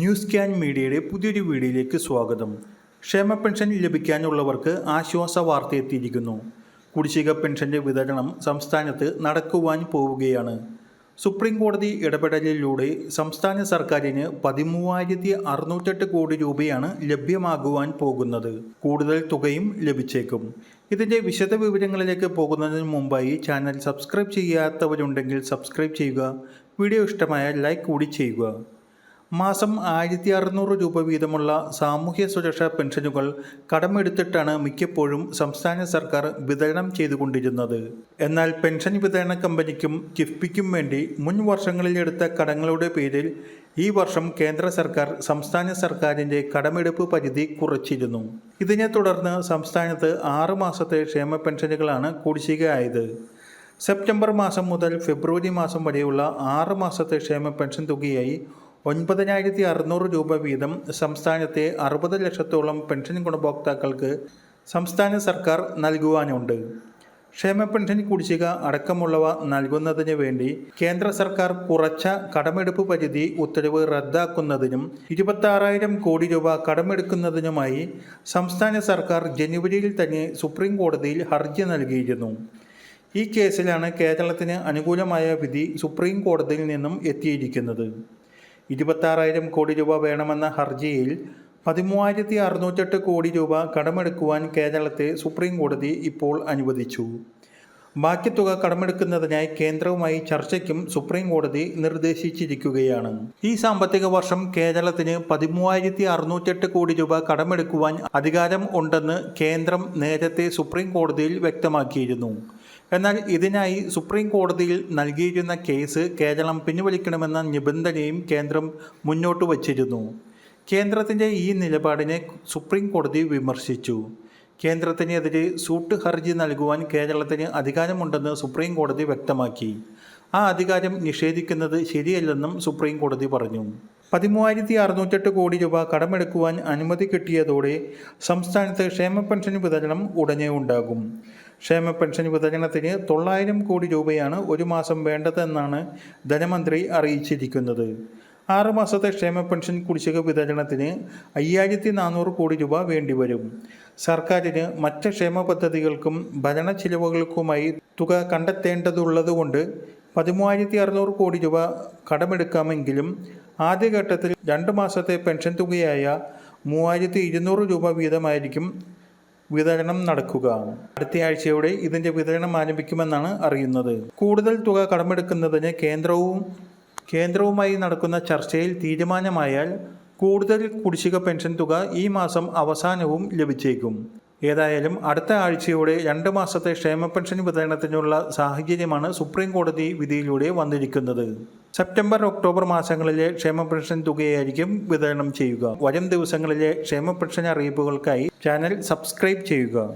News can മീഡിയയുടെ പുതിയൊരു വീഡിയോയിലേക്ക് സ്വാഗതം. ക്ഷേമ പെൻഷൻ ലഭിക്കാനുള്ളവർക്ക് ആശ്വാസ വാർത്ത എത്തിയിരിക്കുന്നു. കുടിശ്ശിക പെൻഷന്റെ വിതരണം സംസ്ഥാനത്ത് നടക്കുവാൻ പോവുകയാണ്. സുപ്രീം കോടതി ഇടപെടലിലൂടെ സംസ്ഥാന സർക്കാരിന് പതിമൂവായിരത്തി അറുന്നൂറ്റെട്ട് കോടി രൂപയാണ് ലഭ്യമാകുവാൻ പോകുന്നത്. കൂടുതൽ തുകയും ലഭിച്ചേക്കും. ഇതിന്റെ വിശദ വിവരങ്ങളിലേക്ക് പോകുന്നതിന് മുമ്പായി ചാനൽ സബ്സ്ക്രൈബ് ചെയ്യാത്തവരുണ്ടെങ്കിൽ സബ്സ്ക്രൈബ് ചെയ്യുക. വീഡിയോ ഇഷ്ടമായാൽ ലൈക്ക് കൂടി ചെയ്യുക. മാസം ആയിരത്തി അറുന്നൂറ് രൂപ വീതമുള്ള സാമൂഹ്യ സുരക്ഷാ പെൻഷനുകൾ കടമെടുത്തിട്ടാണ് മിക്കപ്പോഴും സംസ്ഥാന സർക്കാർ വിതരണം ചെയ്തുകൊണ്ടിരുന്നത്. എന്നാൽ പെൻഷൻ വിതരണ കമ്പനിക്കും കിഫ്ബിക്കും വേണ്ടി മുൻ വർഷങ്ങളിലെടുത്ത കടങ്ങളുടെ പേരിൽ ഈ വർഷം കേന്ദ്ര സർക്കാർ സംസ്ഥാന സർക്കാരിന്റെ കടമെടുപ്പ് പരിധി കുറച്ചിരുന്നു. ഇതിനെ തുടർന്ന് സംസ്ഥാനത്ത് ആറ് മാസത്തെ ക്ഷേമ പെൻഷനുകളാണ് കുടിശ്ശികയായത്. സെപ്റ്റംബർ മാസം മുതൽ ഫെബ്രുവരി മാസം വരെയുള്ള ആറ് മാസത്തെ ക്ഷേമ പെൻഷൻ തുകയായി ഒൻപതിനായിരത്തി അറുന്നൂറ് രൂപ വീതം സംസ്ഥാനത്തെ അറുപത് ലക്ഷത്തോളം പെൻഷൻ ഗുണഭോക്താക്കൾക്ക് സംസ്ഥാന സർക്കാർ നൽകുവാനുണ്ട്. ക്ഷേമ പെൻഷൻ കുടിശ്ശിക അടക്കമുള്ളവ നൽകുന്നതിന് വേണ്ടി കേന്ദ്ര സർക്കാർ കുറച്ച കടമെടുപ്പ് പരിധി ഉത്തരവ് റദ്ദാക്കുന്നതിനും ഇരുപത്താറായിരം കോടി രൂപ കടമെടുക്കുന്നതിനുമായി സംസ്ഥാന സർക്കാർ ജനുവരിയിൽ തന്നെ സുപ്രീം കോടതിയിൽ ഹർജി നൽകിയിരുന്നു. ഈ കേസിലാണ് കേരളത്തിന് അനുകൂലമായ വിധി സുപ്രീം കോടതിയിൽ നിന്നും എത്തിയിരിക്കുന്നത്. ഇരുപത്താറായിരം കോടി രൂപ വേണമെന്ന ഹർജിയിൽ പതിമൂവായിരത്തി അറുന്നൂറ്റെട്ട് കോടി രൂപ കടമെടുക്കുവാൻ കേരളത്തെ സുപ്രീം കോടതി ഇപ്പോൾ അനുവദിച്ചു. ബാക്കി തുക കടമെടുക്കുന്നതിനായി കേന്ദ്രവുമായി ചർച്ചയ്ക്കും സുപ്രീം കോടതി നിർദ്ദേശിച്ചിരിക്കുകയാണ്. ഈ സാമ്പത്തിക വർഷം കേരളത്തിന് പതിമൂവായിരത്തി അറുന്നൂറ്റെട്ട് കോടി രൂപ കടമെടുക്കുവാൻ അധികാരം ഉണ്ടെന്ന് കേന്ദ്രം നേരത്തെ സുപ്രീം കോടതിയിൽ വ്യക്തമാക്കിയിരുന്നു. എന്നാൽ ഇതിനായി സുപ്രീം കോടതിയിൽ നൽകിയിരുന്ന കേസ് കേരളം പിൻവലിക്കണമെന്ന നിബന്ധനയും കേന്ദ്രം മുന്നോട്ട് വച്ചിരുന്നു കേന്ദ്രത്തിന്റെ ഈ നിലപാടിനെ സുപ്രീം കോടതി വിമർശിച്ചു. കേന്ദ്രത്തിനെതിരെ സൂട്ട് ഹർജി നൽകുവാൻ കേരളത്തിന് അധികാരമുണ്ടെന്ന് സുപ്രീം കോടതി വ്യക്തമാക്കി. ആ അധികാരം നിഷേധിക്കുന്നത് ശരിയല്ലെന്നും സുപ്രീം കോടതി പറഞ്ഞു. പതിമൂവായിരത്തി അറുന്നൂറ്റെട്ട് കോടി രൂപ കടമെടുക്കുവാൻ അനുമതി കിട്ടിയതോടെ സംസ്ഥാനത്ത് ക്ഷേമ പെൻഷൻ വിതരണം ഉടനെ ഉണ്ടാകും. ക്ഷേമ പെൻഷൻ വിതരണത്തിന് തൊള്ളായിരം കോടി രൂപയാണ് ഒരു മാസം വേണ്ടതെന്നാണ് ധനമന്ത്രി അറിയിച്ചിരിക്കുന്നത്. ആറ് മാസത്തെ ക്ഷേമ പെൻഷൻ കുടിശ്ശിക വിതരണത്തിന് അയ്യായിരത്തി നാനൂറ് കോടി രൂപ വേണ്ടിവരും. സർക്കാരിന് മറ്റ് ക്ഷേമ പദ്ധതികൾക്കും ഭരണ ചിലവുകൾക്കുമായി തുക കണ്ടെത്തേണ്ടതുള്ളതുകൊണ്ട് പതിമൂവായിരത്തി അറുന്നൂറ് കോടി രൂപ കടമെടുക്കാമെങ്കിലും ആദ്യഘട്ടത്തിൽ രണ്ട് മാസത്തെ പെൻഷൻ തുകയായ മൂവായിരത്തി ഇരുന്നൂറ് രൂപ വീതമായിരിക്കും വിതരണം നടക്കുക. അടുത്ത ആഴ്ചയോടെ ഇതിന്റെ വിതരണം ആരംഭിക്കുമെന്നാണ് അറിയുന്നത്. കൂടുതൽ തുക കടമെടുക്കുന്നതിന് കേന്ദ്രവും കേന്ദ്രവുമായി നടക്കുന്ന ചർച്ചയിൽ തീരുമാനമായാൽ കൂടുതൽ കുടിശ്ശിക പെൻഷൻ തുക ഈ മാസം അവസാനവും ലഭിച്ചേക്കും. ഏതായാലും അടുത്ത ആഴ്ചയോടെ രണ്ട് മാസത്തെ ക്ഷേമ പെൻഷൻ വിതരണത്തിനുള്ള സാഹചര്യമാണ് സുപ്രീം കോടതി വിധിയിലൂടെ വന്നിരിക്കുന്നത്. സെപ്റ്റംബർ ഒക്ടോബർ മാസങ്ങളിലെ ക്ഷേമ പെൻഷൻ തുകയായിരിക്കും വിതരണം ചെയ്യുക. വരും ദിവസങ്ങളിലെ ക്ഷേമ പെൻഷൻ അറിയിപ്പുകൾക്കായി ചാനൽ സബ്സ്ക്രൈബ് ചെയ്യുക.